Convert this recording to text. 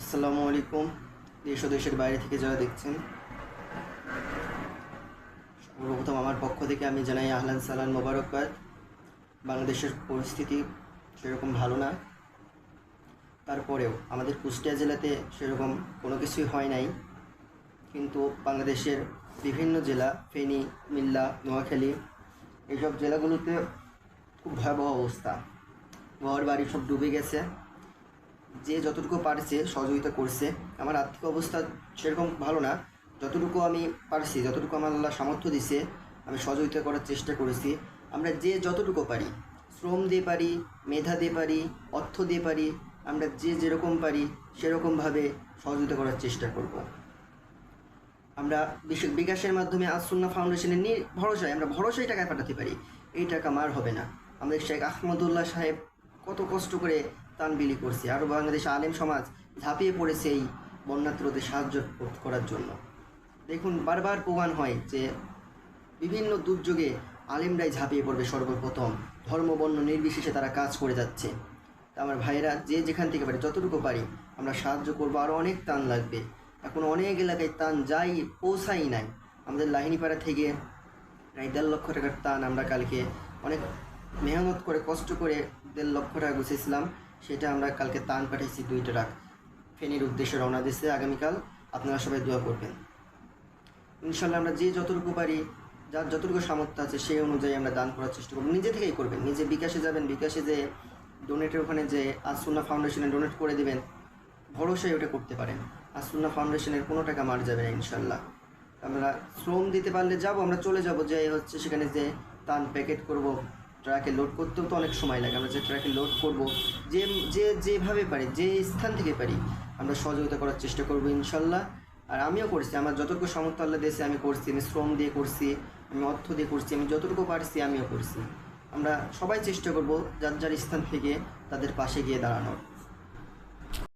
আসসালামু আলাইকুম, দেশ ও দেশের বাইরে থেকে যারা দেখছেন। সর্বপ্রথম আমার পক্ষ থেকে আমি জানাই আহলান সালান মোবারকবাদ। বাংলাদেশের পরিস্থিতি সেরকম ভালো না। তারপরেও আমাদের কুষ্টিয়া জেলাতে সেরকম কোনো কিছুই হয় নাই। কিন্তু বাংলাদেশের বিভিন্ন জেলা, ফেনী, মিল্লা, নোয়াখালী এইসব জেলাগুলোতে খুব ভয়াবহ অবস্থা। ঘর বাড়ি সব ডুবে গেছে। যে যতটুকু পারছে সহযোগিতা করছে। আমার আর্থিক অবস্থা সেরকম ভালো না। যতটুকু আমি পারছি, যতটুকু আমার আল্লাহ সামর্থ্য দিছে, আমি সহযোগিতা করার চেষ্টা করেছি। আমরা যে যতটুকু পারি, শ্রম দিয়ে পারি, মেধা দিয়ে পারি, অর্থ দিয়ে পারি, আমরা যে যেরকম পারি সেরকমভাবে সহযোগিতা করার চেষ্টা করব। আমরা বিকাশের মাধ্যমে আসুন্না ফাউন্ডেশনের নিয়ে ভরসায় আমরা ভরসায় টাকা পাঠাতে পারি। এই টাকা মার হবে না। আমাদের শেখ আহমদুল্লাহ সাহেব কত কষ্ট করে তান বিলি করছে। আরও বাংলাদেশ আলেম সমাজ ঝাঁপিয়ে পড়েছে এই বন্যাত্রদের সাহায্য করার জন্য। দেখুন, বারবার প্রমাণ হয় যে বিভিন্ন দুর্যোগে আলেমরাই ঝাঁপিয়ে পড়বে সর্বপ্রথম। ধর্ম, বর্ণ নির্বিশেষে তারা কাজ করে যাচ্ছে। তা আমার ভাইয়েরা, যে যেখান থেকে পারি, যতটুকু পারি, আমরা সাহায্য করব। আরও অনেক টান লাগবে। এখন অনেক এলাকায় টান যাই পৌঁছাই নাই। আমাদের লাহিনীপাড়া থেকে প্রায় দেড় লক্ষ টাকার টান আমরা কালকে অনেক মেহনত করে, কষ্ট করে দেড় লক্ষ টাকা গুছিয়েছিলাম। সেটা আমরা কালকে তান পাঠিয়েছি দুই ট্রাক। ফেনীর উদ্দেশ্যে রওনা দিচ্ছে আগামীকাল। আপনারা সবাই দোয়া করবেন। ইনশাল্লাহ আমরা যে যতটুকু পারি, যার যতটুকু সামর্থ্য আছে, সেই অনুযায়ী আমরা দান করার চেষ্টা করব। নিজে থেকেই করবেন। নিজে বিকাশে যাবেন, বিকাশে যে ডোনেটের ওখানে যে আসুন্না ফাউন্ডেশনে ডোনেট করে দিবেন, ভরসায় ওটা করতে পারেন। আসুন্না ফাউন্ডেশনের কোনো টাকা মার যাবে না ইনশাল্লাহ আমরা শ্রম দিতে পারলে যাব, আমরা চলে যাব, যে হচ্ছে সেখানে যে তান প্যাকেট করব। ট্রাকে লোড করতেও তো অনেক সময় লাগে। আমরা যে ট্রাকে লোড করব, যে যে, যেভাবে পারি, যে স্থান থেকে পারি, আমরা সহযোগিতা করার চেষ্টা করব ইনশাল্লাহ। আর আমিও করছি, আমার যতটুকু সামর্থ্য আল্লাহ দিয়েছে, আমি করছি, আমি শ্রম দিয়ে করছি, আমি অর্থ দিয়ে করছি, আমি যতটুকু পারছি আমিও করছি। আমরা সবাই চেষ্টা করব যার যার স্থান থেকে তাদের পাশে গিয়ে দাঁড়ানোর।